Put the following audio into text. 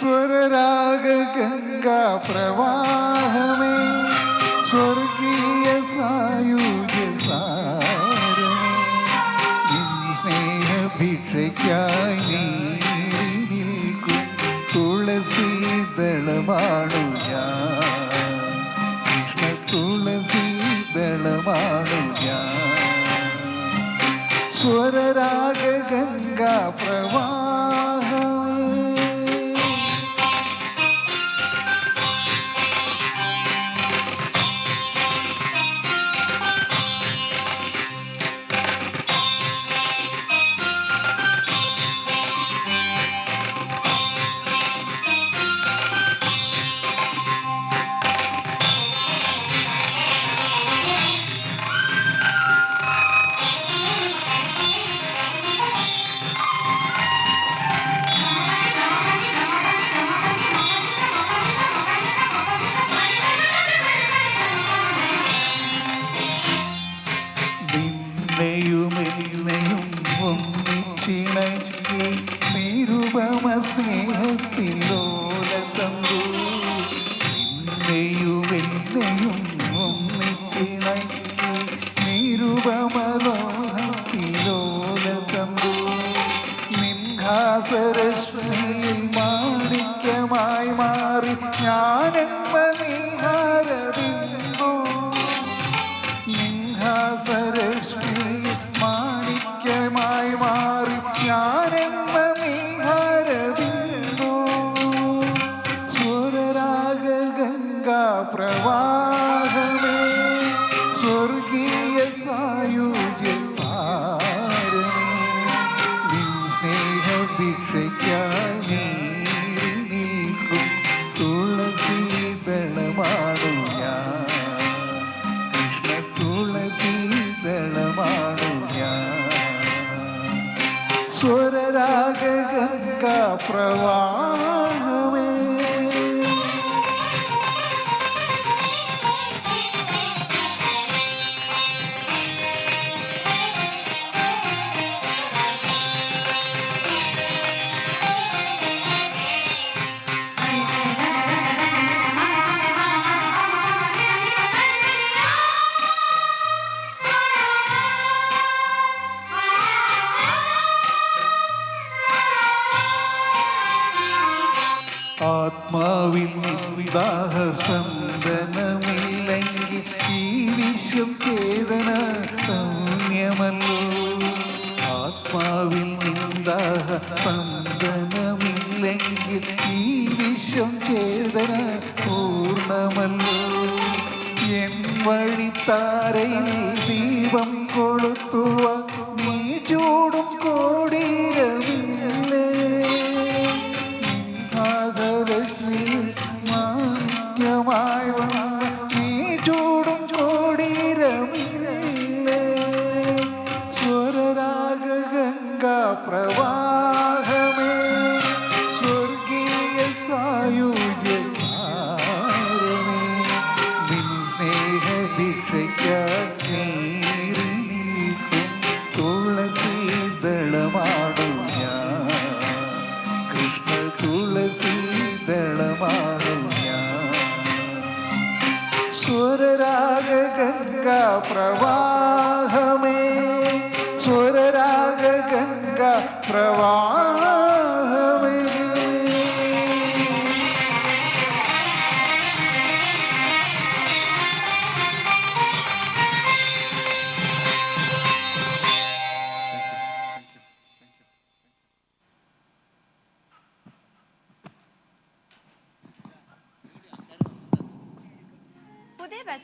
സ്വരരാഗ ഗംഗാ പ്രവാഹമേ സ്വർഗീയ സായുജ്യ സാരമേ സ്നേഹഭിക്ഷയ്ക്കായി നീറി നിൽക്കും തുളസീതളമാണു ഞാൻ. കൃഷ്ണ തുളസീതളമാണു ഞാൻ. സ്വരരാഗ ഗംഗാ പ്രവാഹ സ്നേഹത്തിലോല തന്നു നിന്നെയും എന്നെയും ഒന്നിച്ചിണക്കി നിരുപമ ലോഹത്തിലോല തന്നു നിൻഹാസരശ്മിയിൽ മാണിക്യമായി മാറി ഞാനെന്ന നീഹാരബിന്ദു നിൻഹാസരശ്മി മാണിക്യമായി പ്രവാഹമേ സ്വർഗീയ സായുജ്യ സ്നേഹഭിക്ഷയ്ക്കായി നിൽക്കും തുളസീതളമാണു ഞാൻ. കൃഷ്ണ തുളസീതളമാണു ഞാൻ. സ്വരരാഗ ഗംഗാ പ്രവാഹമേ ആത്മാവിൽ ദാഹസന്ദനമില്ലെങ്കിൽ ഈ വിശ്വം ചേതന സൗമ്യമല്ലോ ആത്മാവിൽ നിന്ദാഹ സന്ദനമില്ലെങ്കിൽ ഈ വിശ്വം ചേതന പൂർണമല്ലോ എൻ വഴിത്താരയിൽ ദീപം കൊളുത്തുവ നീ ചൂടും കോടീരമില്ലേ സ്വരരാഗ ഗംഗാ പ്രവാഹമേ. സ്വരരാഗ ഗംഗാ പ്രവാഹമേ দেব as